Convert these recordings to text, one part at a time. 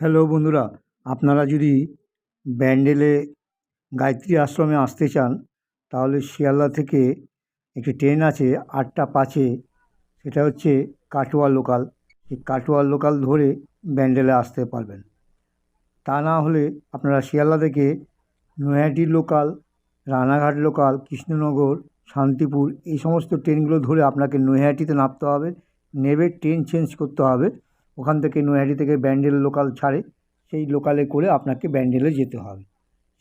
Hello বন্ধুরা, আপনারা যদি ব্যান্ডেলে গায়ত্রী আশ্রমে আসতে চান, তাহলে শিয়ালদা থেকে একটি ট্রেন আছে আটটা পাঁচে, সেটা হচ্ছে কাটোয়া লোকাল। এই কাটোয়া লোকাল ধরে ব্যান্ডেলে আসতে পারবেন। তা না হলে আপনারা শিয়ালদা থেকে নৈহাটি লোকাল, রানাঘাট লোকাল, কৃষ্ণনগর, শান্তিপুর, এই সমস্ত ট্রেনগুলো ধরে আপনাকে নৈহাটিতে নামতে হবে। নেবে, ট্রেন চেঞ্জ করতে হবে। ওখান থেকে নৈহাটি থেকে ব্যান্ডেল লোকাল ছাড়ে, সেই লোকালে করে আপনাকে ব্যান্ডেলে যেতে হবে।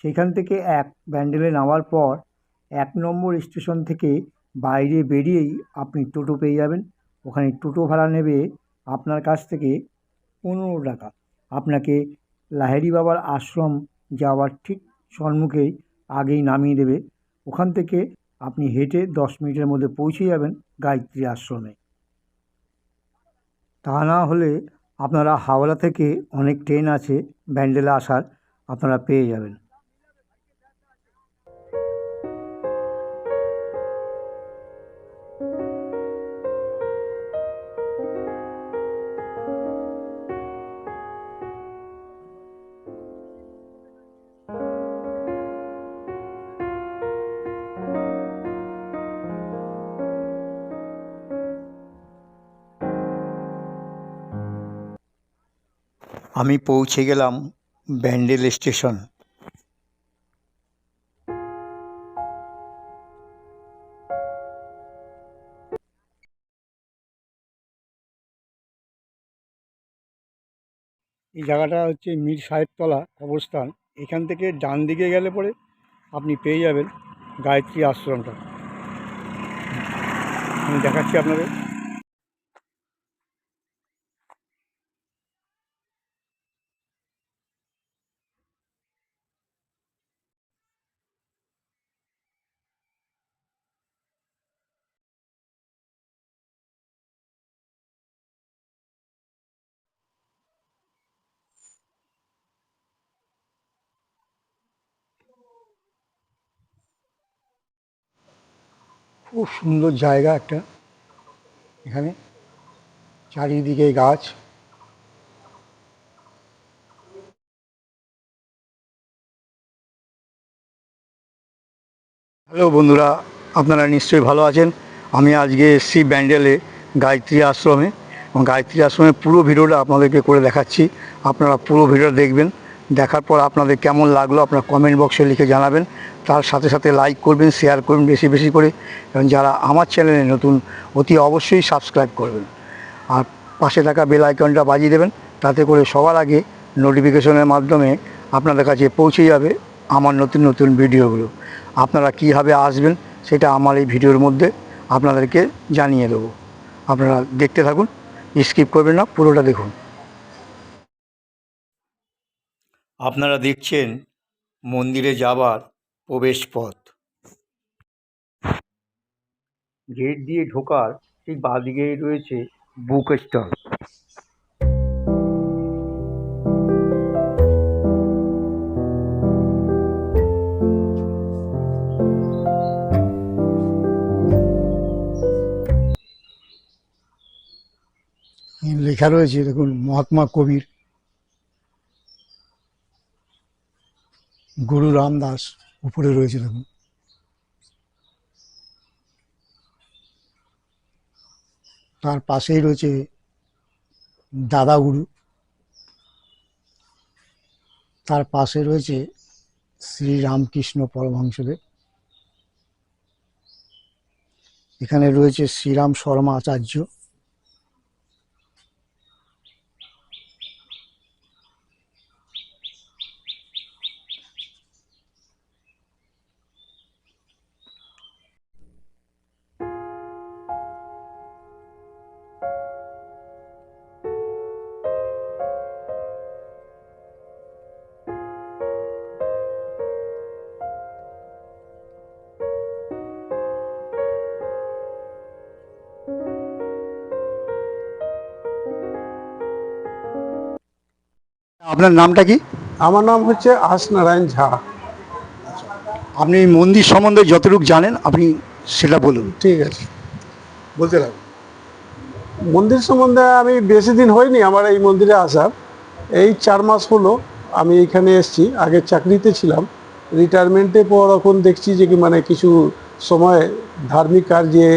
সেইখান থেকে এক ব্যান্ডেলে নামার পর এক নম্বর স্টেশন থেকে বাইরে বেরিয়েই আপনি টোটো পেয়ে যাবেন। ওখানে টোটো ভাড়া নেবে আপনার কাছ থেকে পনেরো টাকা। আপনাকে লাহেরি বাবার আশ্রম যাওয়ার ঠিক সম্মুখেই আগেই নামিয়ে দেবে। ওখান থেকে আপনি হেঁটে দশ মিনিটের মধ্যে পৌঁছে যাবেন গায়ত্রী আশ্রমে। তা না হলে আপনারা হাওড়া থেকে অনেক ট্রেন আছে ব্যান্ডেলে আসার আপনারা পেয়ে যাবেন। আমি পৌঁছে গেলাম ব্যান্ডেল স্টেশন। এই জায়গাটা হচ্ছে মীর সাহেবতলা অবস্থান। এখান থেকে ডান দিকে গেলে পরে আপনি পেয়ে যাবেন গায়ত্রী আশ্রমটা। আমি দেখাচ্ছি আপনাদের। খুব সুন্দর জায়গা একটা। এখানে চারিদিকে গাছ। হ্যালো বন্ধুরা, আপনারা নিশ্চয়ই ভালো আছেন। আমি আজকে এসছি ব্যান্ডেলে গায়ত্রী আশ্রমে। এবং গায়ত্রী আশ্রমের পুরো ভিডিওটা আপনাদেরকে করে দেখাচ্ছি। আপনারা পুরো ভিডিওটা দেখবেন। দেখার পর আপনাদের কেমন লাগল আপনারা কমেন্ট বক্সে লিখে জানাবেন। তার সাথে সাথে লাইক করবেন শেয়ার করবেন বেশি বেশি করে। এবং যারা আমার চ্যানেলে নতুন, অতি অবশ্যই সাবস্ক্রাইব করবেন। আর পাশে থাকা বেল আইকনটা বাজিয়ে দেবেন, তাতে করে সবার আগে নোটিফিকেশনের মাধ্যমে আপনাদের কাছে পৌঁছে যাবে আমার নতুন নতুন ভিডিওগুলো আপনারা কীভাবে আসবেন সেটা আমার এই ভিডিওর মধ্যে আপনাদেরকে জানিয়ে দেবো। আপনারা দেখতে থাকুন স্কিপ করবেন না, পুরোটা দেখুন। আপনারা দেখছেন মন্দিরে যাবার প্রবেশ পথ গেট দিয়ে ঢোকার ঠিক বাঁদিকেই রয়েছে বুক স্টল। লেখা রয়েছে, দেখুন, মহাত্মা কবির গুরু রামদাস উপরে রয়েছে দেখুন। তার পাশেই রয়েছে দাদা গুরু। তার পাশে রয়েছে শ্রী রামকৃষ্ণ পরমহংসদেব। এখানে রয়েছে শ্রীরাম শর্মা আচার্য। আপনার নামটা কি? আমার নাম হচ্ছে আস নারায়ণ ঝা। আপনি এই মন্দির সম্বন্ধে যতটুকু জানেন আপনি সেটা বলুন। ঠিক আছে। বলতে লাগো মন্দির সম্বন্ধে আমি বেশি দিন হয়নি আমার এই মন্দিরে আসার। এই চার মাস হলো আমি এখানে এসেছি। আগে চাকরিতে ছিলাম। রিটায়ারমেন্টে পর এখন দেখছি যে কি মানে কিছু সময় ধার্মিক কাজে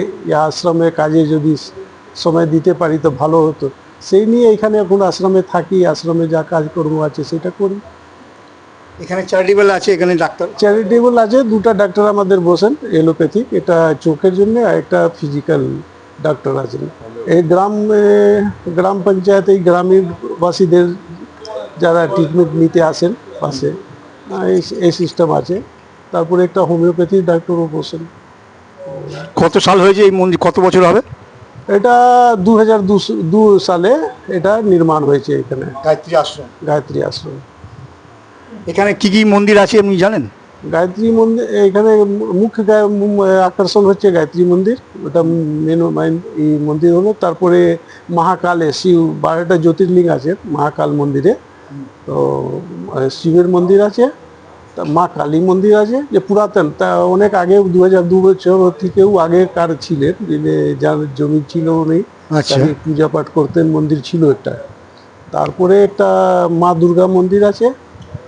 আশ্রমে কাজে যদি সময় দিতে পারি তো ভালো হতো। সেই নিয়ে এখানে এখন আশ্রমে থাকি আশ্রমে যা কাজকর্ম আছে সেটা করি। এখানে চ্যারিটেবল আছে এখানে ডাক্তার? চ্যারিটেবল আছে দুটো ডাক্তার আমাদের বসেন এলোপ্যাথিক এটা চোখের জন্য আর একটা ফিজিক্যাল ডাক্তার আছেন। এই গ্রাম গ্রাম পঞ্চায়েত এই গ্রামের বাসীদের যারা ট্রিটমেন্ট নিতে আসেন পাশে এই সিস্টেম আছে। তারপরে একটা হোমিওপ্যাথি ডাক্তারও বসেন। কত সাল হয়েছে এই মন্দির কত বছর হবে? এটা দু হাজার দু সালে এটা নির্মাণ হয়েছে এখানে। গায়ত্রী আশ্রম। গায়ত্রী আশ্রম। এখানে কি কি মন্দির আছে আপনি জানেন? গায়ত্রী মন্দির এখানে মুখ্য আকর্ষণ হচ্ছে গায়ত্রী মন্দির। ওটা মেন মন্দির হলো। তারপরে মহাকালে শিব বারোটা জ্যোতির্লিঙ্গ আছে মহাকাল মন্দিরে। তো শিবের মন্দির আছে। তা মা কালী মন্দির আছে যে পুরাতন তা অনেক আগে দু হাজার দু বছর থেকেও আগেকার ছিলেন যিনি যার জমি ছিল উনি আচ্ছা। পূজা পাঠ করতেন মন্দির ছিল একটা। তারপরে একটা মা দুর্গা মন্দির আছে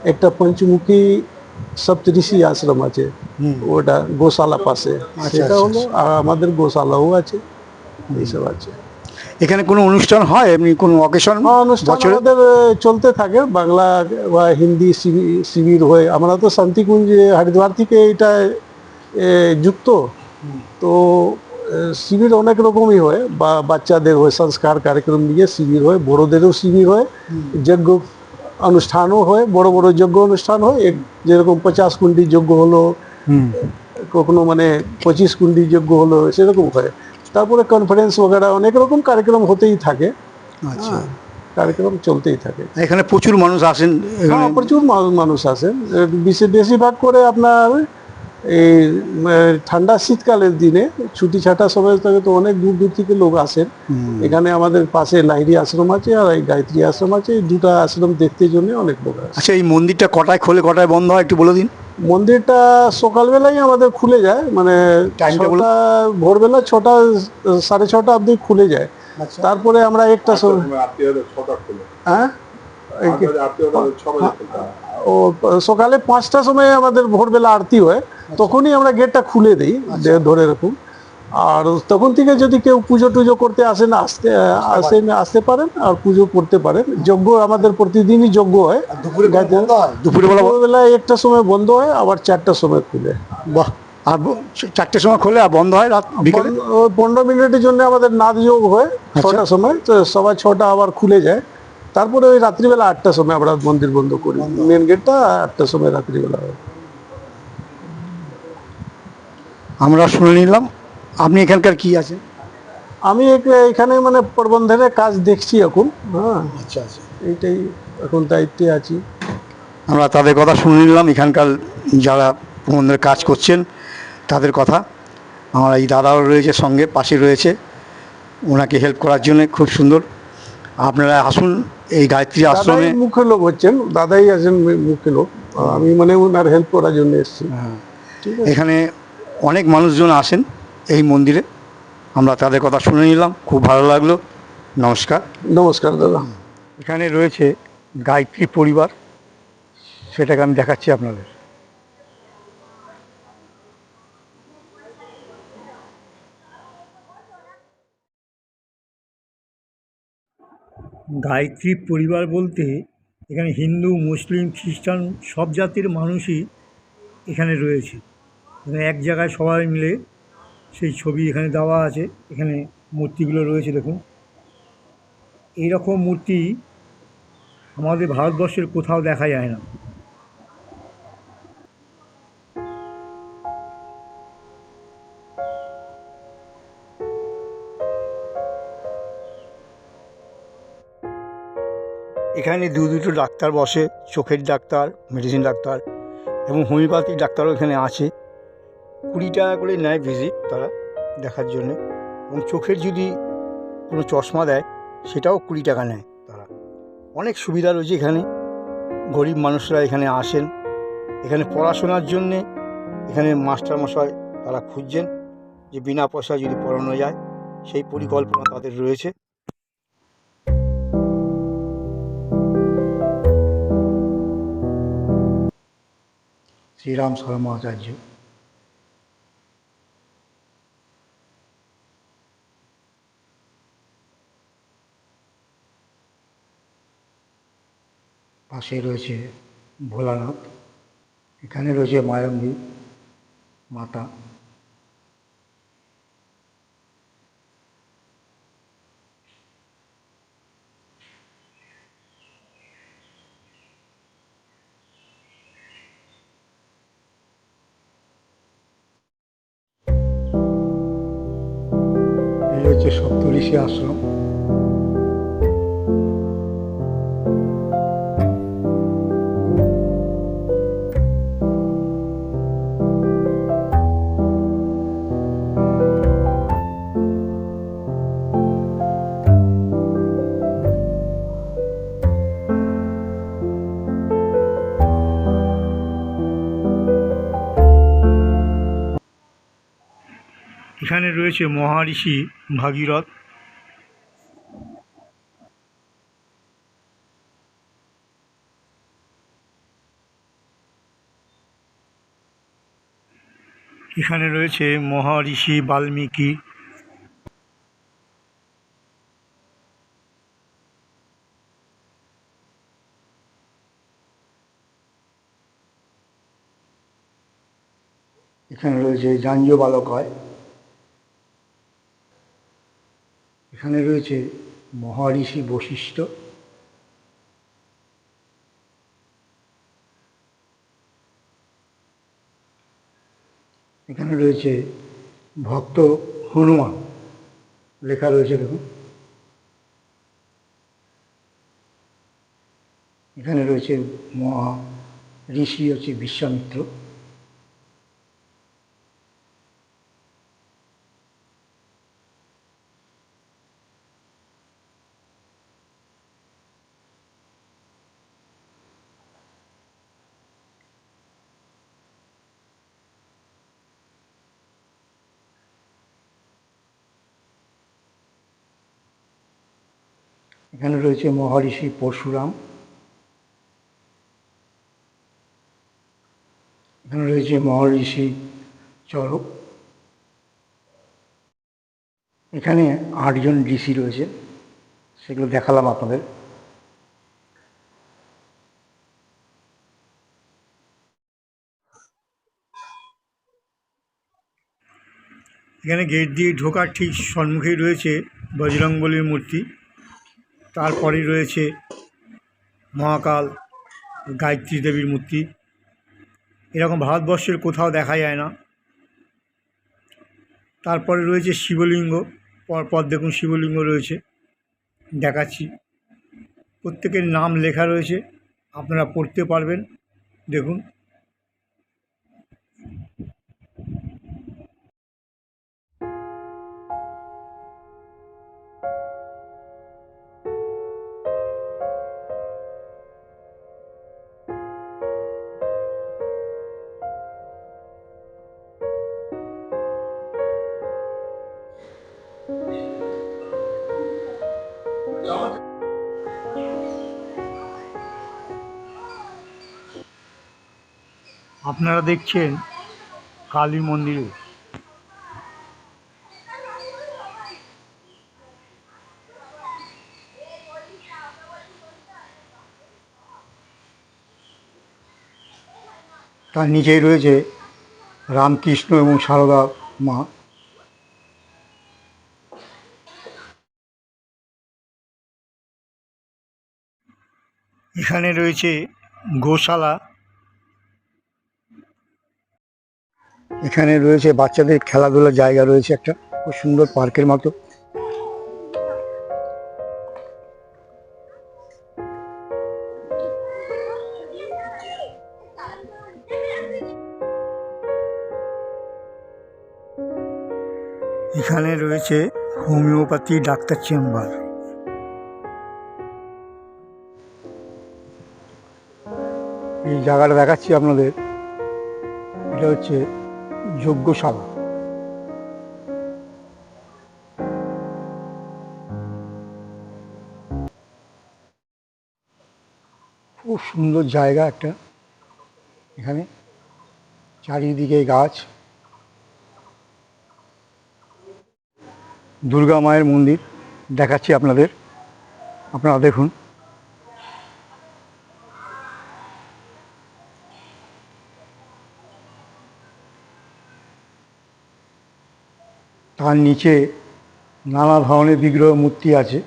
একটা পঞ্চমুখী সপ্তঋষি আশ্রম আছে ওটা গোশালা পাশে। আচ্ছা, সেটা আচ্ছা, হলো আর আমাদের গোশালাও আছে এইসব আছে। এখানে কোনো অনুষ্ঠান হয়? এমনি কোনো অকেশন হ্যাঁ, অনুষ্ঠান আমাদের চলতে থাকে। বাংলা বা হিন্দি শিবির হয় আমরা তো শান্তিকুঞ্জ হরিদ্বার থেকে এটা যুক্ত। তো শিবির অনেক রকমই হয়। বা বাচ্চাদের হয় সংস্কার কার্যক্রম নিয়ে শিবির হয় বড়োদেরও শিবির হয় যজ্ঞ অনুষ্ঠানও হয় বড় বড় যজ্ঞ অনুষ্ঠান হয়। যেরকম পঞ্চাশ কুণ্ডি যজ্ঞ হলো কখনো মানে পঁচিশ কুণ্ডি যজ্ঞ হলো সেরকম হয়। তারপরে কনফারেন্স বগেরা অনেক রকম কার্যক্রম হতেই থাকে। আচ্ছা। হ্যাঁ, কার্যক্রম চলতেই থাকে। এখানে প্রচুর মানুষ আসেন এখানে হ্যাঁ, প্রচুর মানুষ আসেন। বেশিরভাগ করে আপনার এই ঠান্ডা শীতকালের দিনে ছুটি ছাটা সময় থেকে তো অনেক দূর দূর থেকে লোক আসেন। এখানে আমাদের পাশে লাহিড়ি আশ্রম আছে আর এই গায়ত্রী আশ্রম আছে। এই দুটা আশ্রম দেখতে জন্য অনেক লোক আসে। আচ্ছা এই মন্দিরটা কটায় খোলে কটায় বন্ধ হয় একটু বলে দিন। মন্দিরটা সকালবেলাই আমাদের খুলে যায় মানে ছটা ভোরবেলা ছটা সাড়ে ছটা অবধি খুলে যায়। আচ্ছা। তারপরে আমরা একটা সময় হ্যাঁ? কি- ও সকালে পাঁচটার সময় আমাদের ভোরবেলা আরতি হয় তখনই আমরা গেটটা খুলে দিই দে- ধরে রাখুন। আর তখন থেকে যদি কেউ পুজো টুজো করতে আসেন আসতে আসেন আসতে পারেন আর পুজো করতে পারেন। যজ্ঞ আমাদের প্রতিদিনই যজ্ঞ হয়। দুপুরে বেলা একটা সময় বন্ধ হয় আবার চারটার সময় খুলে। বাহ। আর চারটের সময় খোলে আর বন্ধ হয় রাত বিকেলে? ওই পনেরো মিনিটের জন্য আমাদের নাদ যোগ হয় ছটার সময়। তো সবাই ছটা আবার খুলে যায়। তারপরে ওই রাত্রিবেলা আটটার সময় আমরা মন্দির বন্ধ করি। মেন গেটটা আটটার সময় রাত্রিবেলা হয়। আমরা শুনে নিলাম। আপনি এখানকার কি আছে? আমি এখানে মানে প্রবন্ধের কাজ দেখছি এখন হ্যাঁ। আচ্ছা আচ্ছা। এইটাই এখন দায়িত্বে আছি। আমরা তাদের কথা শুনে নিলাম এখানকার যারা প্রবন্ধের কাজ করছেন তাদের কথা। আমার এই দাদাও রয়েছে সঙ্গে পাশে রয়েছে। ওনাকে হেল্প করার জন্য খুব সুন্দর। আপনারা আসুন এই গায়ত্রী আশ্রমে। মুখ্য লোক হচ্ছেন দাদাই আছেন মুখ্য লোক। আমি মানে ওনার হেল্প করার জন্য এসেছি। হ্যাঁ। ঠিক এখানে অনেক মানুষজন আসেন। এই মন্দিরে। আমরা তাদের কথা শুনে নিলাম খুব ভালো লাগল। নমস্কার। নমস্কার দাদা। এখানে রয়েছে গায়ত্রী পরিবার। সেটাকে আমি দেখাচ্ছি আপনাদের। গায়ত্রী পরিবার বলতে এখানে হিন্দু মুসলিম খ্রিস্টান সব জাতির মানুষই এখানে রয়েছে। এখানে এক জায়গায় সবাই মিলে সেই ছবি এখানে দেওয়া আছে, এখানে মূর্তিগুলো রয়েছে দেখুন। এইরকম মূর্তি আমাদের ভারতবর্ষের কোথাও দেখা যায় না। এখানে দু দুটো ডাক্তার বসে, চোখের ডাক্তার মেডিসিন ডাক্তার এবং হোমিওপ্যাথিক ডাক্তারও এখানে আছে। কুড়ি টাকা করে নেয় ভিজিট তারা দেখার জন্য। এবং চোখের যদি কোনো চশমা দেয়, সেটাও কুড়ি টাকা নেয় তারা। অনেক সুবিধা রয়েছে এখানে। গরিব মানুষরা এখানে আসেন। এখানে পড়াশোনার জন্যে এখানে মাস্টারমশাই তারা খুঁজছেন যে বিনা পয়সায় যদি পড়ানো যায়, সেই পরিকল্পনা তাদের রয়েছে। শ্রীরাম শর্মাচার্য। পাশে রয়েছে ভোলানাথ। এখানে রয়েছে মায়াঙ্গী মাতা। হচ্ছে সপ্তঋষি আশ্রম। এখানে রয়েছে মহারিষি ভাগীরথ। এখানে রয়েছে মহারিষি বাল্মীকি। এখানে রয়েছে জাঞ্জ বালকয় এখানে রয়েছে মহারিষি বশিষ্ঠ। এখানে রয়েছে ভক্ত হনুমান। লেখা রয়েছে দেখুন। এখানে রয়েছে মহা ঋষি হচ্ছে বিশ্বামিত্র। এখানে রয়েছে মহর্ষি পরশুরাম। এখানে রয়েছে মহর্ষি চরক। এখানে আটজন ডিসি রয়েছে, সেগুলো দেখালাম আপনাদের। এখানে গেট দিয়ে ঢোকার ঠিক সম্মুখেই রয়েছে বজরংবলীর মূর্তি। তারপরেই রয়েছে মহাকাল, গায়ত্রী দেবীর মূর্তি। এরকম ভারতবর্ষের কোথাও দেখা যায় না। তারপরে রয়েছে শিবলিঙ্গ পরপর দেখুন শিবলিঙ্গ রয়েছে, দেখাচ্ছি। প্রত্যেকের নাম লেখা রয়েছে, আপনারা পড়তে পারবেন, দেখুন। আপনারা দেখছেন কালী মন্দিরে। তার নিচেই রয়েছে রামকৃষ্ণ এবং সারদা মা। এখানে রয়েছে গোশালা। এখানে রয়েছে বাচ্চাদের খেলাধুলার জায়গা রয়েছে একটা, খুব সুন্দর পার্কের মতো। এখানে রয়েছে হোমিওপ্যাথি ডাক্তার চেম্বার। এই জায়গাটা দেখাচ্ছি আপনাদের। এটা হচ্ছে যজ্ঞশালা খুব সুন্দর জায়গা একটা। এখানে চারিদিকে গাছ। দুর্গা মায়ের মন্দির দেখাচ্ছি আপনাদের। আপনারা দেখুন। তার নিচে নানা ধরনের বিগ্রহ মূর্তি আছে।